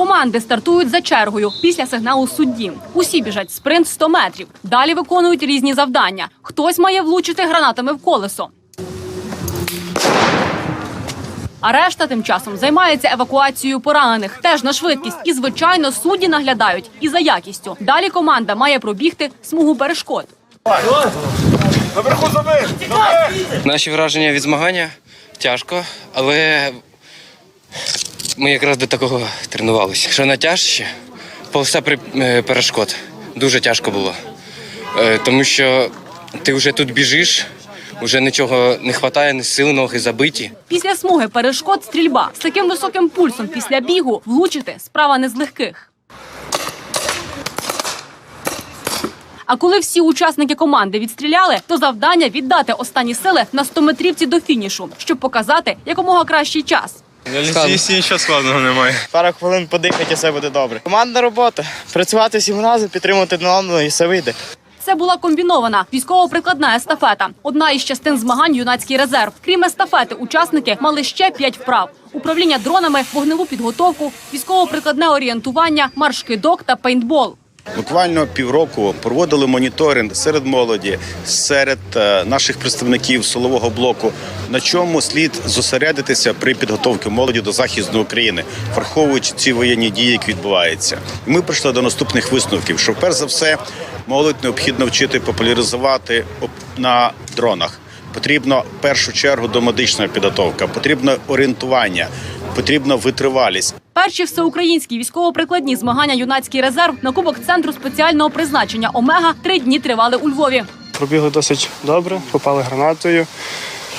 Команди стартують за чергою після сигналу судді. Усі біжать спринт 100 метрів. Далі виконують різні завдання. Хтось має влучити гранатами в колесо. А решта тим часом займається евакуацією поранених. Теж на швидкість. І, звичайно, судді наглядають і за якістю. Далі команда має пробігти смугу перешкод. Наші враження від змагання тяжко, але ми якраз до такого тренувалися. Що найтяжче полоса при- е, перешкод. Дуже тяжко було. Е, Тому що ти вже тут біжиш, вже нічого не вистачає, ні сил, ноги забиті. Після смуги перешкод стрільба з таким високим пульсом після бігу влучити справа не з легких. А коли всі учасники команди відстріляли, то завдання віддати останні сили на 100-метрівці до фінішу, щоб показати якомога кращий час. Лісі нічого складного немає. Пару хвилин подихати, і все буде добре. Командна робота. Працювати всім разом, підтримувати одного і все вийде. Це була комбінована військово-прикладна естафета. Одна із частин змагань юнацький резерв. Крім естафети, учасники мали ще п'ять вправ: управління дронами, вогневу підготовку, військово-прикладне орієнтування, марш-кидок та пейнтбол. Буквально півроку проводили моніторинг серед молоді, серед е, наших представників силового блоку, на чому слід зосередитися при підготовці молоді до захисту України, враховуючи ці воєнні дії, які відбуваються. Ми прийшли до наступних висновків: що перш за все молодь необхідно вчити популяризувати оп- на дронах. Потрібно в першу чергу домедична підготовка, потрібно орієнтування, потрібна витривалість. Перші всеукраїнські військово-прикладні змагання юнацький резерв на кубок центру спеціального призначення Омега три дні тривали у Львові. Пробігли досить добре, попали гранатою.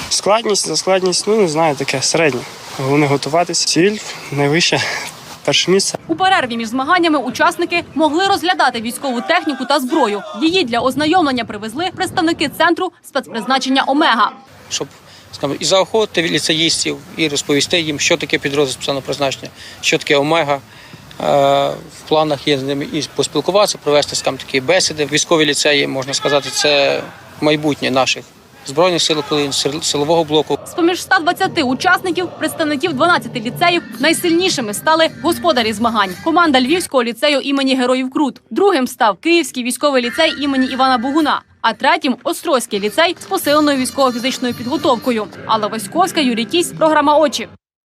Складність за складність, ну не знаю, таке середнє. Головне готуватися. Ціль найвища, перше місце. У перерві між змаганнями учасники могли розглядати військову техніку та зброю. Її для ознайомлення привезли представники центру спецпризначення Омега. щоб і заохотити ліцеїстів, і розповісти їм, що таке підрозділ спеціального призначення, що таке омега. Е, В планах є з ними і поспілкуватися, провести скажімо, такі бесіди. Військові ліцеї, можна сказати, це майбутнє наших збройних сил України, силового блоку. З-поміж 120 учасників, представників 12 ліцеїв, найсильнішими стали господарі змагань. Команда Львівського ліцею імені Героїв Крут. Другим став Київський військовий ліцей імені Івана Богуна. А третім Острозький ліцей з посиленою військово-фізичною підготовкою. Алла Васьковська, Юрій програма Очі.